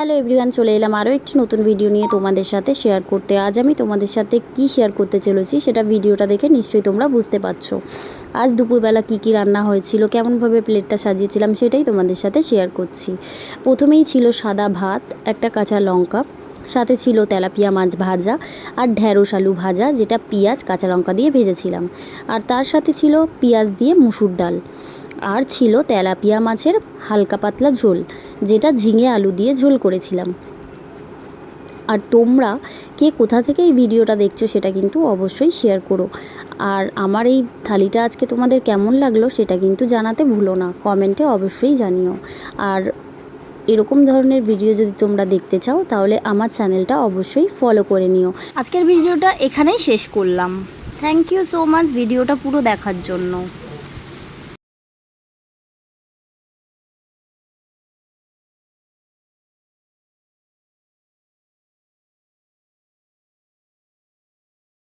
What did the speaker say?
Hello everyone চলে এলাম আরও একটি নতুন ভিডিও নিয়ে তোমাদের সাথে শেয়ার করতে। আজ আমি তোমাদের সাথে কি শেয়ার করতে চলেছি সেটা ভিডিওটা দেখে নিশ্চয়ই তোমরা বুঝতে পারছ। আজ দুপুরবেলা কি কি রান্না হয়েছিল, কেমনভাবে প্লেটটা সাজিয়েছিলাম সেটাই তোমাদের সাথে শেয়ার করছি। প্রথমেই ছিল সাদা ভাত, একটা কাঁচা লঙ্কা, সাথে ছিল তেলাপিয়া মাছ ভাজা আর ঢ্যাঁড়স আলু ভাজা, যেটা পেঁয়াজ, কাঁচা লঙ্কা দিয়ে ভেজেছিলাম। আর তার সাথে ছিল পেঁয়াজ দিয়ে মুসুর ডাল। আর ছিল তেলাপিয়া মাছের হালকা পাতলা ঝোল, যেটা ঝিঙে আলু দিয়ে ঝোল করেছিলাম। আর তোমরা কে কোথা থেকে এই ভিডিওটা দেখছ সেটা কিন্তু অবশ্যই শেয়ার করো। আর আমার এই থালিটা আজকে তোমাদের কেমন লাগল সেটা কিন্তু জানাতে ভুলো না কমেন্টে অবশ্যই জানিও। আর এরকম ধরনের ভিডিও যদি তোমরা দেখতে চাও, তাহলে আমার চ্যানেলটা অবশ্যই ফলো করে নিও। আজকের ভিডিওটা এখানেই শেষ করলাম। থ্যাংক ইউ সো মাচ ভিডিওটা পুরো দেখার জন্য।